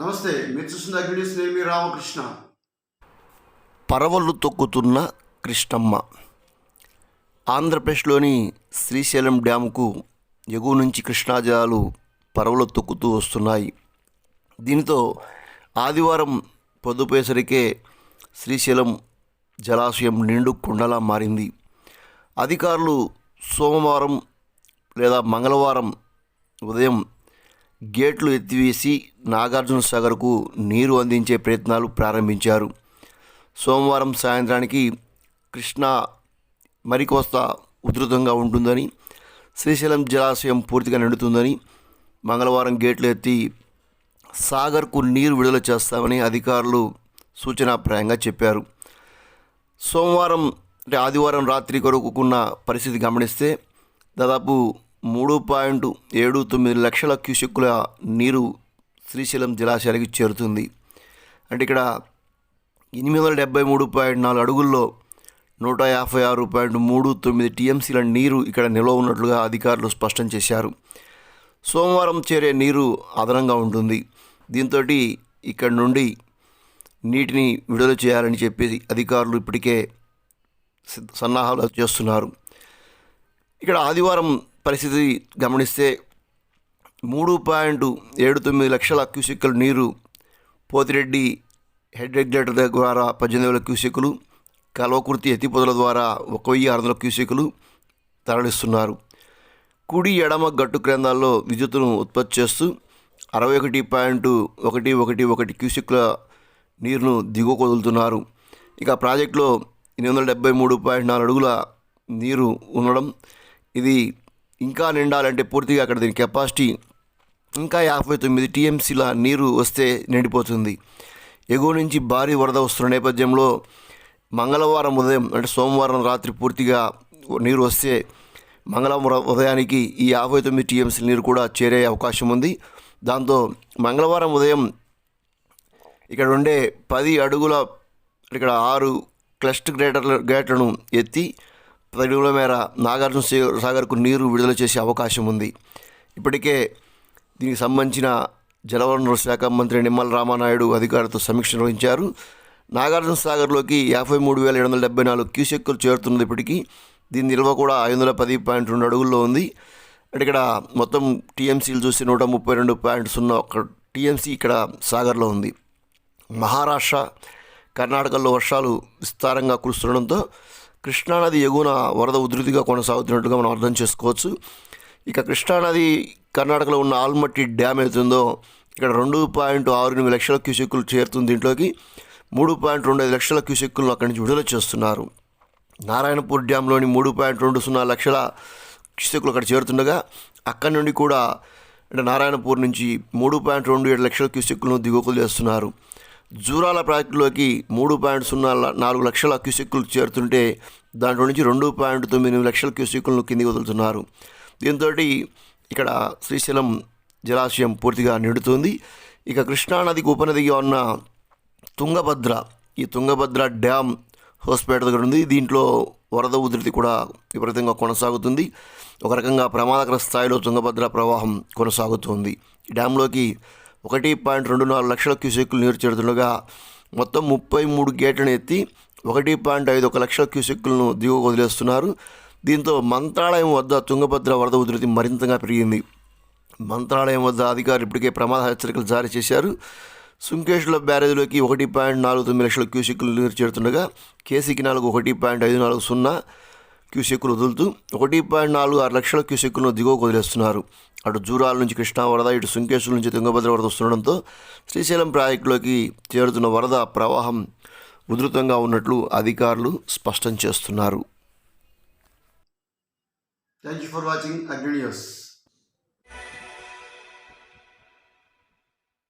నమస్తే మీరు చూస్తున్న నేను మీ రామకృష్ణ. పరవళ్ళు తొక్కుతున్న కృష్ణమ్మ. ఆంధ్రప్రదేశ్లోని శ్రీశైలం డ్యాముకు ఎగువ నుంచి కృష్ణా జలాలు పరవలు తొక్కుతూ వస్తున్నాయి. దీనితో ఆదివారం పొద్దుపోయేసరికే శ్రీశైలం జలాశయం నిండు కుండలా మారింది. అధికారులు సోమవారం లేదా మంగళవారం ఉదయం గేట్లు ఎత్తివేసి నాగార్జున సాగర్కు నీరు అందించే ప్రయత్నాలు ప్రారంభించారు. సోమవారం సాయంత్రానికి కృష్ణా మరికొస్తా ఉధృతంగా ఉంటుందని శ్రీశైలం జలాశయం పూర్తిగా నిండుతుందని మంగళవారం గేట్లు ఎత్తి సాగర్కు నీరు విడుదల చేస్తామని అధికారులు సూచనాప్రాయంగా చెప్పారు. సోమవారం అంటే ఆదివారం రాత్రి కొరకున్న పరిస్థితి గమనిస్తే దాదాపు మూడు పాయింట్ ఏడు తొమ్మిది లక్షల క్యూసెక్కుల నీరు శ్రీశైలం జలాశయానికి చేరుతుంది. అంటే ఇక్కడ ఎనిమిది వందల డెబ్బై మూడు పాయింట్ నాలుగు అడుగుల్లో నూట యాభై ఆరు పాయింట్ మూడు తొమ్మిది టీఎంసీల నీరు ఇక్కడ నిల్వ ఉన్నట్లుగా అధికారులు స్పష్టం చేశారు. సోమవారం చేరే నీరు అదనంగా ఉంటుంది. దీంతో ఇక్కడ నుండి నీటిని విడుదల చేయాలని చెప్పేసి అధికారులు ఇప్పటికే సన్నాహాలు చేస్తున్నారు. ఇక్కడ ఆదివారం పరిస్థితి గమనిస్తే మూడు పాయింట్ ఏడు తొమ్మిది లక్షల క్యూసెక్కుల నీరు పోతిరెడ్డి హెడ్ రెగ్యులేటర్ ద్వారా పద్దెనిమిది వేల క్యూసెక్కులు కల్వకుర్తి ఎత్తిపోతల ద్వారా ఒక వెయ్యి ఆరు వందల క్యూసెక్కులు తరలిస్తున్నారు. కుడి ఎడమ గట్టు కేంద్రాల్లో విద్యుత్తును ఉత్పత్తి చేస్తూ అరవై ఒకటి పాయింట్ ఒకటి ఒకటి ఒకటి క్యూసెక్ల నీరును దిగువకు వదులుతున్నారు ఇక ప్రాజెక్టులో ఎనిమిది వందల డెబ్బై మూడు పాయింట్ నాలుగు అడుగుల నీరు ఉండడం ఇది ఇంకా నిండాలంటే పూర్తిగా అక్కడ దీని కెపాసిటీ ఇంకా యాభై తొమ్మిది టీఎంసీల నీరు వస్తే నిండిపోతుంది. ఎగువ నుంచి భారీ వరద వస్తున్న నేపథ్యంలో మంగళవారం ఉదయం అంటే సోమవారం రాత్రి పూర్తిగా నీరు వస్తే మంగళవారం ఉదయానికి ఈ యాభై తొమ్మిది టీఎంసీల నీరు కూడా చేరే అవకాశం ఉంది. దాంతో మంగళవారం ఉదయం ఇక్కడ ఉండే పది అడుగుల ఇక్కడ ఆరు క్లస్ట్ గ్రేటర్ల గేట్లను ఎత్తి పది మేర నాగార్జున సాగర్కు నీరు విడుదల చేసే అవకాశం ఉంది. ఇప్పటికే దీనికి సంబంధించిన జలవనరుల శాఖ మంత్రి నిమ్మల రామానాయుడు అధికారులతో సమీక్ష నిర్వహించారు. నాగార్జున సాగర్లోకి యాభై మూడు వేల ఏడు వందల డెబ్బై నాలుగు క్యూసెక్కులు చేరుతున్నది ఇప్పటికీ. దీని నిల్వ కూడా ఐదు వందల పది పాయింట్ రెండు అడుగుల్లో ఉంది. అంటే ఇక్కడ మొత్తం టీఎంసీలు చూసి నూట ముప్పై రెండు పాయింట్ సున్నా ఒక టీఎంసీ ఇక్కడ సాగర్లో ఉంది. మహారాష్ట్ర కర్ణాటకలో వర్షాలు విస్తారంగా కురుస్తుండడంతో కృష్ణానది ఎగువన వరద ఉధృతిగా కొనసాగుతున్నట్టుగా మనం అర్థం చేసుకోవచ్చు. ఇక కృష్ణానది కర్ణాటకలో ఉన్న ఆల్మట్టి డ్యామ్ అవుతుందో ఇక్కడ రెండు పాయింట్ ఆరు ఎనిమిది లక్షల క్యూసెక్కులు చేరుతుంది దీంట్లోకి. మూడు పాయింట్ రెండు ఐదు లక్షల క్యూసెక్కులను అక్కడి నుంచి విడుదల చేస్తున్నారు. నారాయణపూర్ డ్యాంలోని మూడు పాయింట్ రెండు సున్నా లక్షల క్యూసెక్కులు అక్కడ చేరుతుండగా అక్కడి నుండి కూడా అంటే నారాయణపూర్ నుంచి మూడు పాయింట్ రెండు ఏడు లక్షల క్యూసెక్కులను దిగువకు చేస్తున్నారు. జూరాల ప్రాజెక్టులోకి మూడు పాయింట్ సున్నా నాలుగు లక్షల క్యూసెక్కులు చేరుతుంటే దాంట్లో నుంచి రెండు పాయింట్ తొమ్మిది లక్షల క్యూసెక్కులను కిందికి వదులుతున్నారు. దీంతో ఇక్కడ శ్రీశైలం జలాశయం పూర్తిగా నిండుతుంది. ఇక కృష్ణానదికి ఉపనదిగా ఉన్న తుంగభద్ర ఈ తుంగభద్ర డ్యామ్ హోస్పేట దగ్గర ఉంది. దీంట్లో వరద ఉధృతి కూడా విపరీతంగా కొనసాగుతుంది. ఒక రకంగా ప్రమాదకర స్థాయిలో తుంగభద్ర ప్రవాహం కొనసాగుతుంది. ఈ డ్యాంలోకి ఒకటి పాయింట్ రెండు నాలుగు లక్షల క్యూసెక్కులు నీరు చేరుతుండగా మొత్తం ముప్పై మూడు గేట్లను ఎత్తి ఒకటి పాయింట్ ఐదు ఒక లక్షల క్యూసెక్కులను దిగువ వదిలేస్తున్నారు. దీంతో మంత్రాలయం వద్ద తుంగభద్ర వరద ఉధృతి మరింతగా పెరిగింది. మంత్రాలయం వద్ద అధికారులు ఇప్పటికే ప్రమాద హెచ్చరికలు జారీ చేశారు. సుంకేశ్వర బ్యారేజ్లోకి ఒకటి పాయింట్ నాలుగు తొమ్మిది లక్షల క్యూసెక్కులు నీరు చేరుతుండగా కేసీకి నాలుగు ఒకటి పాయింట్ ఐదు నాలుగు సున్నా క్యూసెక్కులు వదులుతూ ఒకటి పాయింట్ నాలుగు ఆరు లక్షల క్యూసెక్కులను దిగువకు వదిలేస్తున్నారు. అటు జూరాల నుంచి కృష్ణా వరద ఇటు సుంకేశ్వర నుంచి తుంగభద్ర వరద వస్తుండడంతో శ్రీశైలం ప్రాజెక్టులోకి చేరుతున్న వరద ప్రవాహం ఉధృతంగా ఉన్నట్లు అధికారులు స్పష్టం చేస్తున్నారు. Thank you for watching Agni news